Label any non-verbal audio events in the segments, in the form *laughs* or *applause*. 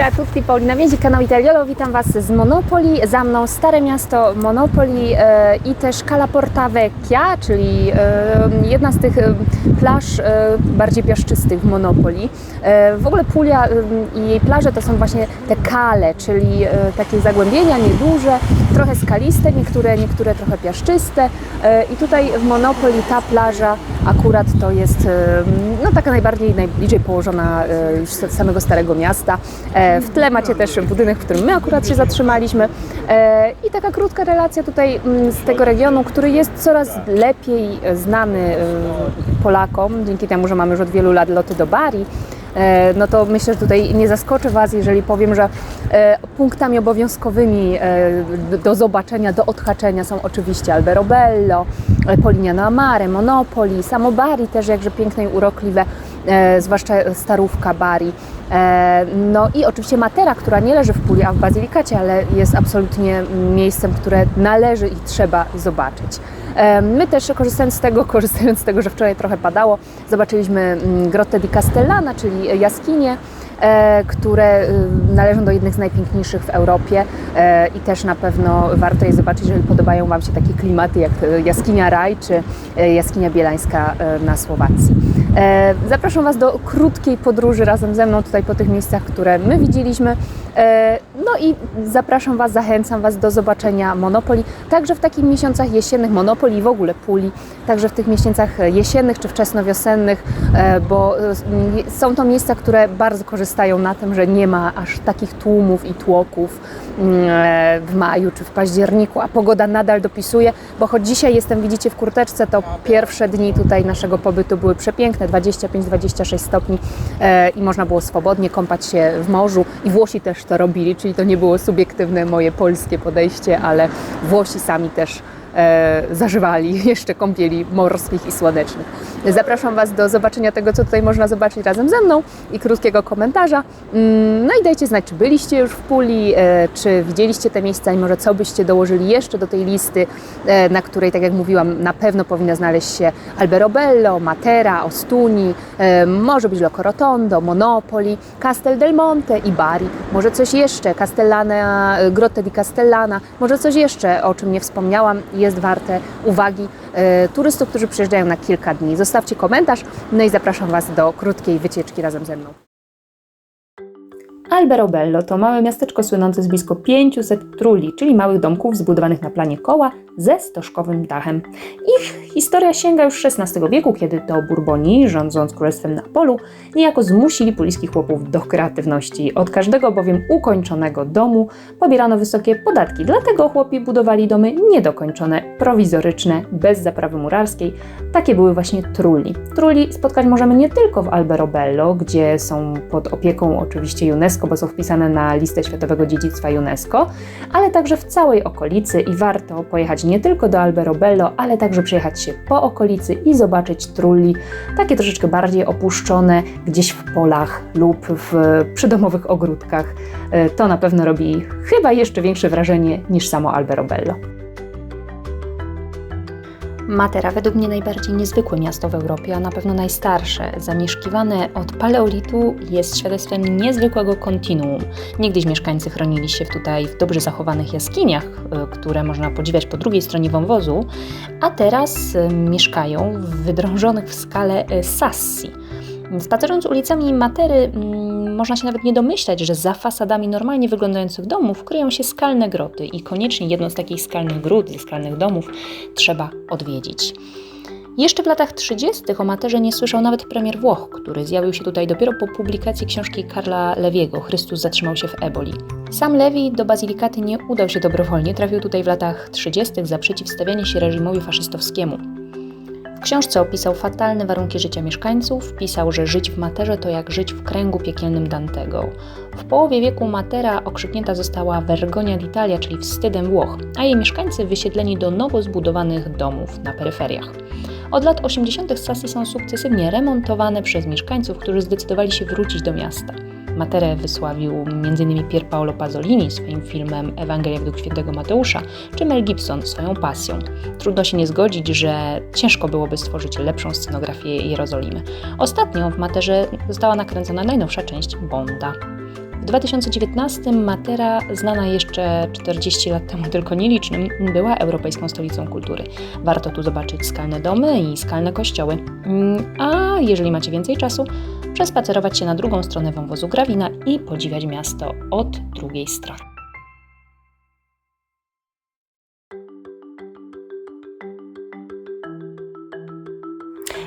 Ciao a tutti, Paulina Miedzi, kanał Italiolo. Witam Was z Monopoli. Za mną Stare Miasto Monopoli e, i też Cala Porta Vecchia, czyli e, jedna z tych e, plaż e, bardziej piaszczystych w Monopoli. E, w ogóle Puglia e, i jej plaże to są właśnie te kale, czyli e, takie zagłębienia nieduże, trochę skaliste, niektóre, niektóre trochę piaszczyste. E, I tutaj w Monopoli ta plaża akurat to jest e, no, taka najbardziej, najbliżej położona e, już samego Starego Miasta. E, W tle macie też budynek, w którym my akurat się zatrzymaliśmy. E, I taka krótka relacja tutaj mm, z tego regionu, który jest coraz lepiej znany e, Polakom, dzięki temu, że mamy już od wielu lat loty do Bari. E, No to myślę, że tutaj nie zaskoczę Was, jeżeli powiem, że punktami obowiązkowymi do- zobaczenia, do odhaczenia są oczywiście Alberobello, Polignano Amare, Monopoli, samo Bari też jakże piękne i urokliwe, zwłaszcza starówka Bari. E, No i oczywiście Matera, która nie leży w Puli, a w Bazylikacie, ale jest absolutnie miejscem, które należy i trzeba zobaczyć. E, My też korzystając z tego, *laughs* korzystając z tego, że wczoraj trochę padało, zobaczyliśmy mm, Grotte di Castellana, czyli jaskinie, e, które y, należą do jednych z najpiękniejszych w Europie i też na pewno warto je zobaczyć, jeżeli podobają Wam się takie klimaty jak e, jaskinia Raj czy e, jaskinia bielańska na Słowacji. E, Zapraszam Was do krótkiej podróży razem ze mną tutaj po tych miejscach, które my widzieliśmy. E, No i zapraszam Was, zachęcam Was do zobaczenia Monopoli, także w takich miesiącach jesiennych, Monopoli i w ogóle Puli, także w tych miesiącach jesiennych czy wczesnowiosennych, e, bo e, są to miejsca, które bardzo korzystają na tym, że nie ma aż takich tłumów i tłoków mm, e, w maju czy w październiku, a pogoda nadal dopisuje, bo choć dzisiaj jestem, widzicie, w kurteczce, to pierwsze dni tutaj naszego pobytu były przepiękne, 25-26 stopni e, i można było swobodnie kąpać się w morzu i Włosi też to robili, czyli to nie było subiektywne moje polskie podejście, ale Włosi sami też e, zażywali *laughs* jeszcze kąpieli morskich i słonecznych. Zapraszam Was do zobaczenia tego, co tutaj można zobaczyć razem ze mną i krótkiego komentarza. Mm, No i dajcie znać, czy byliście już w Puli, e, czy widzieliście te miejsca i może co byście dołożyli jeszcze do tej listy, e, na której, tak jak mówiłam, na pewno powinna znaleźć się Alberobello, Matera, Ostuni, e, może być Loco Rotondo, Monopoli, Castel del Monte i Bari. Może coś jeszcze, Castellana, e, Grotte di Castellana, może coś jeszcze, o czym nie wspomniałam, jest warte uwagi e, turystów, którzy przyjeżdżają na kilka dni. Zostawcie komentarz, no i zapraszam Was do krótkiej wycieczki razem ze mną. Alberobello to małe miasteczko słynące z blisko 500 truli, czyli małych domków zbudowanych na planie koła ze stożkowym dachem. Ich historia sięga już XVI wieku, kiedy to Burboni, rządząc królestwem Napolu, niejako zmusili pulijskich chłopów do kreatywności. Od każdego bowiem ukończonego domu pobierano wysokie podatki, dlatego chłopi budowali domy niedokończone, prowizoryczne, bez zaprawy murarskiej. Takie były właśnie truli. Truli spotkać możemy nie tylko w Alberobello, gdzie są pod opieką oczywiście UNESCO, bo są wpisane na listę Światowego Dziedzictwa UNESCO, ale także w całej okolicy i warto pojechać nie tylko do Alberobello, ale także przyjechać się po okolicy i zobaczyć trulli, takie troszeczkę bardziej opuszczone, gdzieś w polach lub w przydomowych ogródkach. E, To na pewno robi chyba jeszcze większe wrażenie niż samo Alberobello. Matera według mnie najbardziej niezwykłe miasto w Europie, a na pewno najstarsze. Zamieszkiwane od paleolitu jest świadectwem niezwykłego kontinuum. Niegdyś mieszkańcy chronili się tutaj w dobrze zachowanych jaskiniach, y, które można podziwiać po drugiej stronie wąwozu, a teraz y, mieszkają w wydrążonych w skale y, sassi. Spacerując ulicami Matery, mm, można się nawet nie domyślać, że za fasadami normalnie wyglądających domów kryją się skalne groty i koniecznie jedną z takich skalnych gród, ze skalnych domów trzeba odwiedzić. Jeszcze w latach 30. o Materze nie słyszał nawet premier Włoch, który zjawił się tutaj dopiero po publikacji książki Karla Lewiego Chrystus zatrzymał się w Eboli. Sam Lewi do bazylikaty nie udał się dobrowolnie, trafił tutaj w latach 30. za przeciwstawianie się reżimowi faszystowskiemu. W książce opisał fatalne warunki życia mieszkańców, pisał, że żyć w Materze to jak żyć w kręgu piekielnym Dantego. W połowie wieku Matera okrzyknięta została Vergonia d'Italia, czyli wstydem Włoch, a jej mieszkańcy wysiedleni do nowo zbudowanych domów na peryferiach. Od lat 80. Sassi są sukcesywnie remontowane przez mieszkańców, którzy zdecydowali się wrócić do miasta. Materę wysławił m.in. Pier Paolo Pasolini swoim filmem Ewangelia według świętego Mateusza, czy Mel Gibson swoją pasją. Trudno się nie zgodzić, że ciężko byłoby stworzyć lepszą scenografię Jerozolimy. Ostatnio w Materze została nakręcona najnowsza część Bonda. W 2019 Matera, znana jeszcze 40 lat temu tylko nielicznym, była Europejską Stolicą Kultury. Warto tu zobaczyć skalne domy i skalne kościoły. Mm, A jeżeli macie więcej czasu, przespacerować się na drugą stronę wąwozu Grawina i podziwiać miasto od drugiej strony.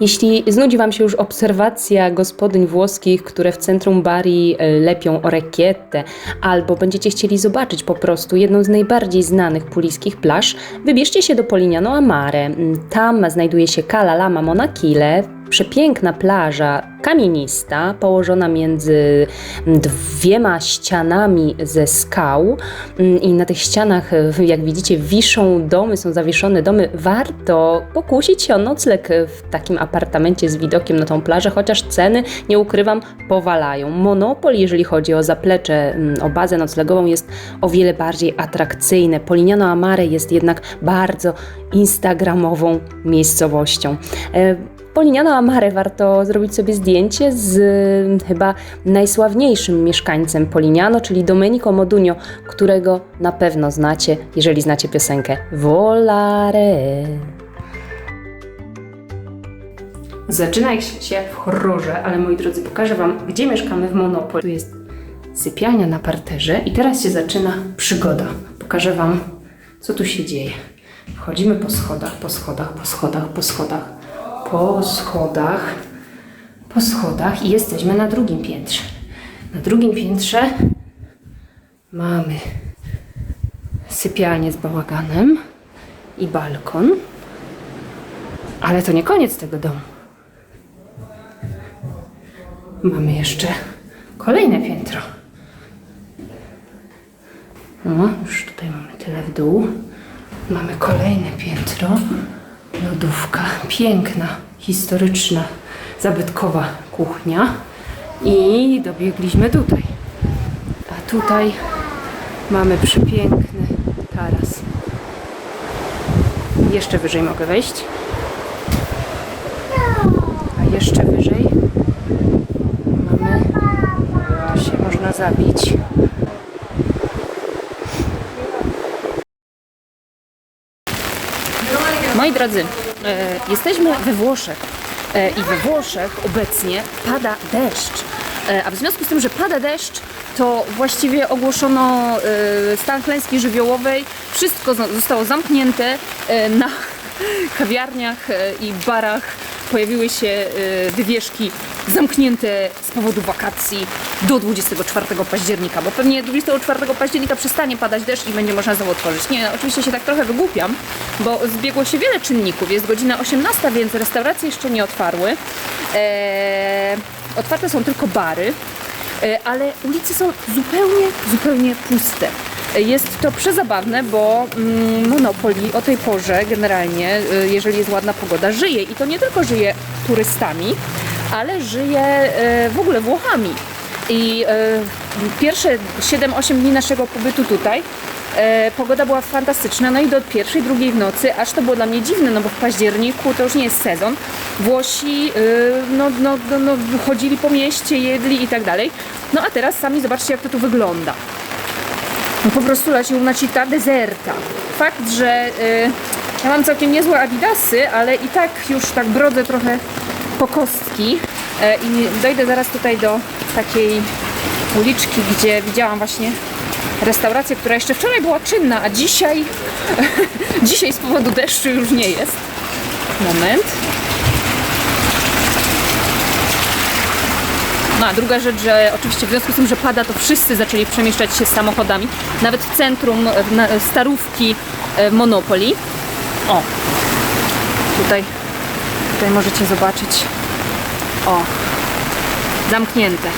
Jeśli znudzi Wam się już obserwacja gospodyń włoskich, które w centrum Bari e, lepią orecchiette, albo będziecie chcieli zobaczyć po prostu jedną z najbardziej znanych puliskich plaż, wybierzcie się do Polignano a Mare. Mm, Tam znajduje się Cala Lama Monachile, przepiękna plaża kamienista, położona między dwiema ścianami ze skał Mm, i na tych ścianach, e, jak widzicie, wiszą domy, są zawieszone domy. Warto pokusić się o nocleg w takim apartamencie z widokiem na tą plażę, chociaż ceny, nie ukrywam, powalają. Monopol, jeżeli chodzi o zaplecze, mm, o bazę noclegową, jest o wiele bardziej atrakcyjne. Polignano a Mare jest jednak bardzo instagramową miejscowością. E, Polignano a Mare warto zrobić sobie zdjęcie z mm, chyba najsławniejszym mieszkańcem Polignano, czyli Domenico Modugno, którego na pewno znacie, jeżeli znacie piosenkę Volare. Zaczyna się w horrorze, ale moi drodzy, pokażę Wam, gdzie mieszkamy w Monopol. Tu jest sypialnia na parterze i teraz się zaczyna przygoda. Pokażę Wam, co tu się dzieje. Wchodzimy po schodach, po schodach, po schodach, po schodach, po schodach, po schodach i jesteśmy na drugim piętrze. Na drugim piętrze mamy sypialnię z bałaganem i balkon. Ale to nie koniec tego domu. Mamy jeszcze kolejne piętro. No, już tutaj mamy tyle w dół. Mamy kolejne piętro. Lodówka. Piękna, historyczna, zabytkowa kuchnia. I dobiegliśmy tutaj. A tutaj mamy przepiękny taras. Jeszcze wyżej mogę wejść. A jeszcze wyżej mamy. Tu się można zabić. Moi drodzy, jesteśmy we Włoszech e, i we Włoszech obecnie pada deszcz. E, a w związku z tym, że pada deszcz, to właściwie ogłoszono e, stan klęski żywiołowej. Wszystko zo- zostało zamknięte e, na kawiarniach e, i barach. Pojawiły się e, wywieszki zamknięte z powodu wakacji do 24 października, bo pewnie 24 października przestanie padać deszcz i będzie można znowu otworzyć. Nie, oczywiście się tak trochę wygłupiam, bo zbiegło się wiele czynników. Jest godzina 18, więc restauracje jeszcze nie otwarły. Eee, otwarte są tylko bary. E, ale ulice są zupełnie, zupełnie puste. Jest to przezabawne, bo mm, Monopoly o tej porze generalnie, e, jeżeli jest ładna pogoda, żyje i to nie tylko żyje turystami, ale żyje e, w ogóle Włochami. I e, pierwsze 7-8 dni naszego pobytu tutaj e, pogoda była fantastyczna, no i do pierwszej, drugiej w nocy, aż to było dla mnie dziwne, no bo w październiku to już nie jest sezon. Włosi no, no, no, no, chodzili po mieście, jedli i tak dalej. No a teraz sami zobaczcie, jak to tu wygląda. No po prostu la una città deserta. Fakt, że ja mam całkiem niezłe adidasy, ale i tak już tak brodzę trochę po kostki e, i dojdę zaraz tutaj do takiej uliczki, gdzie widziałam właśnie restaurację, która jeszcze wczoraj była czynna, a dzisiaj *laughs* dzisiaj z powodu deszczu już nie jest. Moment. No a druga rzecz, że oczywiście w związku z tym, że pada, to wszyscy zaczęli przemieszczać się samochodami. Nawet w centrum starówki e, Monopoly. O, tutaj, tutaj możecie zobaczyć. O, zamknięte.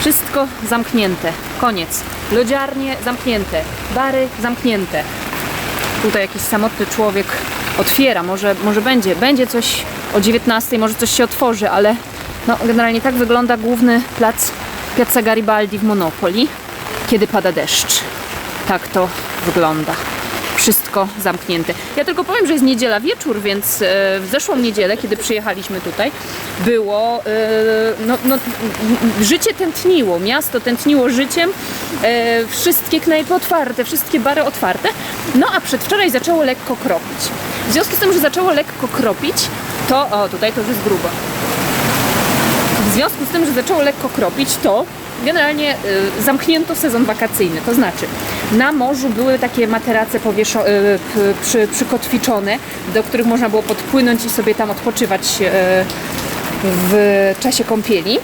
Wszystko zamknięte. Koniec. Lodziarnie zamknięte. Bary zamknięte. Tutaj jakiś samotny człowiek otwiera. Może, może będzie, będzie coś o 19, może coś się otworzy, ale no, generalnie tak wygląda główny plac Piazza Garibaldi w Monopoli, kiedy pada deszcz. Tak to wygląda. Wszystko zamknięte. Ja tylko powiem, że jest niedziela wieczór, więc e, w zeszłą niedzielę, kiedy przyjechaliśmy tutaj, było, e, no, no, życie tętniło, miasto tętniło życiem, e, wszystkie knajpy otwarte, wszystkie bary otwarte, no a przedwczoraj zaczęło lekko kropić. W związku z tym, że zaczęło lekko kropić, to, o tutaj to już jest grubo, w związku z tym, że zaczęło lekko kropić, to generalnie y, zamknięto sezon wakacyjny. To znaczy, na morzu były takie materace powieszo- y, p- przy, przykotwiczone, do których można było podpłynąć i sobie tam odpoczywać y, w czasie kąpieli.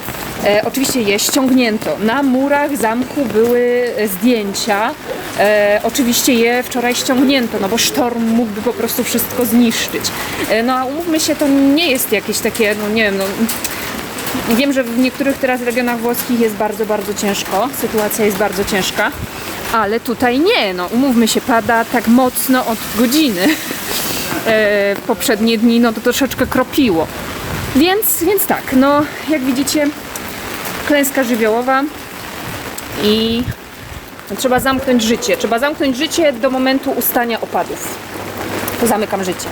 E, oczywiście je ściągnięto. Na murach zamku były zdjęcia. E, oczywiście je wczoraj ściągnięto, no bo sztorm mógłby po prostu wszystko zniszczyć. E, no a umówmy się, to nie jest jakieś takie, no nie wiem, no Wiem, że w niektórych teraz regionach włoskich jest bardzo, bardzo ciężko. Sytuacja jest bardzo ciężka, ale tutaj nie. No, umówmy się, pada tak mocno od godziny. *laughs* E, poprzednie dni no to troszeczkę kropiło. Więc, więc tak, no jak widzicie, klęska żywiołowa i trzeba zamknąć życie. Trzeba zamknąć życie do momentu ustania opadów. To zamykam życie.